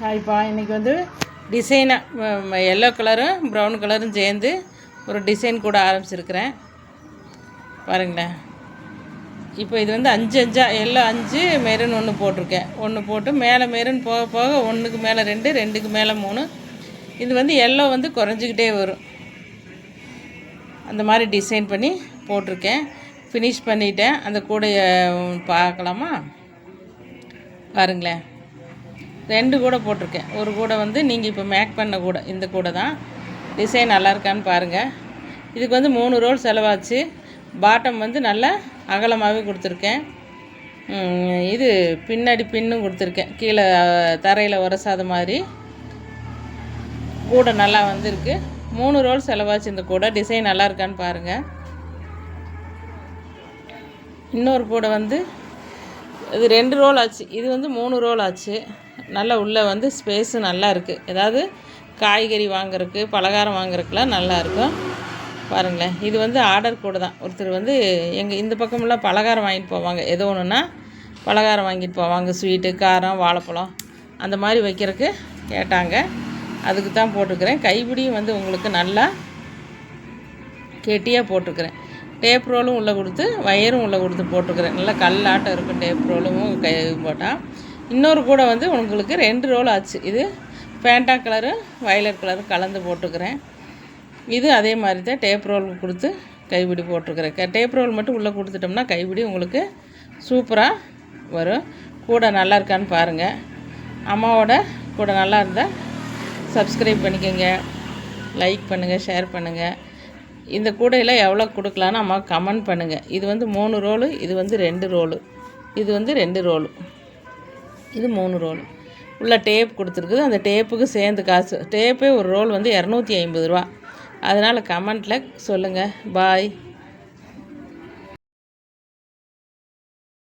ஹாய்ப்பா இன்றைக்கி வந்து டிசைனாக எல்லோ கலரும் ப்ரௌன் கலரும் சேர்ந்து ஒரு டிசைன் கூட ஆரம்பிச்சிருக்கிறேன். பாருங்களேன். இப்போ இது வந்து அஞ்சு அஞ்சா எல்லோ அஞ்சு மெரூன் ஒன்று போட்டிருக்கேன். ஒன்று போட்டு மேலே மெரூன் போக போக ஒன்றுக்கு மேலே ரெண்டு ரெண்டுக்கு மேலே மூணு. இது வந்து எல்லோ வந்து குறைஞ்சிக்கிட்டே வரும். அந்த மாதிரி டிசைன் பண்ணி போட்டிருக்கேன். ஃபினிஷ் பண்ணிட்டேன். அந்த கூடையை பார்க்கலாமா? பாருங்களேன். ரெண்டு கூடை போட்டிருக்கேன். ஒரு கூடை வந்து நீங்கள் இப்போ மேக் பண்ண கூடை இந்த கூடை தான். டிசைன் நல்லா இருக்கான்னு பாருங்கள் இதுக்கு வந்து மூணு ரோல் செலவாச்சு. பாட்டம் வந்து நல்லா அகலமாகவே கொடுத்துருக்கேன். இது பின்னாடி பின்னும் கொடுத்துருக்கேன். கீழே தரையில் உரசாத மாதிரி. கூடை நல்லா வந்திருக்கு. மூணு ரோல் செலவாச்சு இந்த கூடை. டிசைன் நல்லா இருக்கான்னு பாருங்கள் இன்னொரு கூடை வந்து இது ரெண்டு ரோல் ஆச்சு. இது வந்து மூணு ரோல் ஆச்சு. நல்லா உள்ளே வந்து ஸ்பேஸு நல்லா இருக்குது ஏதாவது காய்கறி வாங்குறதுக்கு பலகாரம் வாங்குறதுக்குலாம் நல்லா இருக்கும். பாருங்களேன். இது வந்து ஆர்டர் கூட தான். ஒருத்தர் வந்து எங்கள் இந்த பக்கமெல்லாம் பலகாரம் வாங்கிட்டு போவாங்க. ஏதோ ஒன்றுனா பலகாரம் வாங்கிட்டு போவாங்க. ஸ்வீட்டு காரம் வாழைப்பழம். அந்த மாதிரி வைக்கிறதுக்கு கேட்டாங்க. அதுக்கு தான் போட்டுக்கிறேன். கைப்பிடியும் வந்து உங்களுக்கு நல்லா கெட்டியாக போட்டுக்கிறேன். டேப் ரோலும் உள்ளே கொடுத்து வயரும் உள்ளே கொடுத்து போட்டுக்கிறேன். நல்லா கல்லாட்டம் இருக்கும் டேப் ரோலும் கை போட்டால் இன்னொரு கூட வந்து உங்களுக்கு ரெண்டு ரோல் ஆச்சு. இது பேண்டா கலரு வயலட் கலரும் கலந்து போட்டுக்கிறேன். இது அதே மாதிரி தான் டேப் ரோல் கொடுத்து கைப்பிடி போட்டிருக்கிறேன் டேப் ரோல் மட்டும் உள்ளே கொடுத்துட்டோம்னா கைப்பிடி உங்களுக்கு சூப்பராக வரும். கூட நல்லா இருக்கான்னு பாருங்கள் அம்மாவோட கூட நல்லா இருந்தால் சப்ஸ்கிரைப் பண்ணிக்கோங்க. லைக் பண்ணுங்கள் ஷேர் பண்ணுங்கள் இந்த கூடையில் எவ்வளோ கொடுக்கலான்னு அம்மா கமெண்ட் பண்ணுங்கள் இது வந்து மூணு ரோலு இது வந்து ரெண்டு ரோலு. இது வந்து ரெண்டு ரோலு. இது மூணு ரோல். உள்ள டேப் கொடுத்துருக்குது. அந்த டேப்புக்கு சேர்ந்து காசு. டேப்பே ஒரு ரோல் வந்து இரநூத்தி ஐம்பது ரூபா. அதனால் கமெண்ட்டில் சொல்லுங்கள் பாய்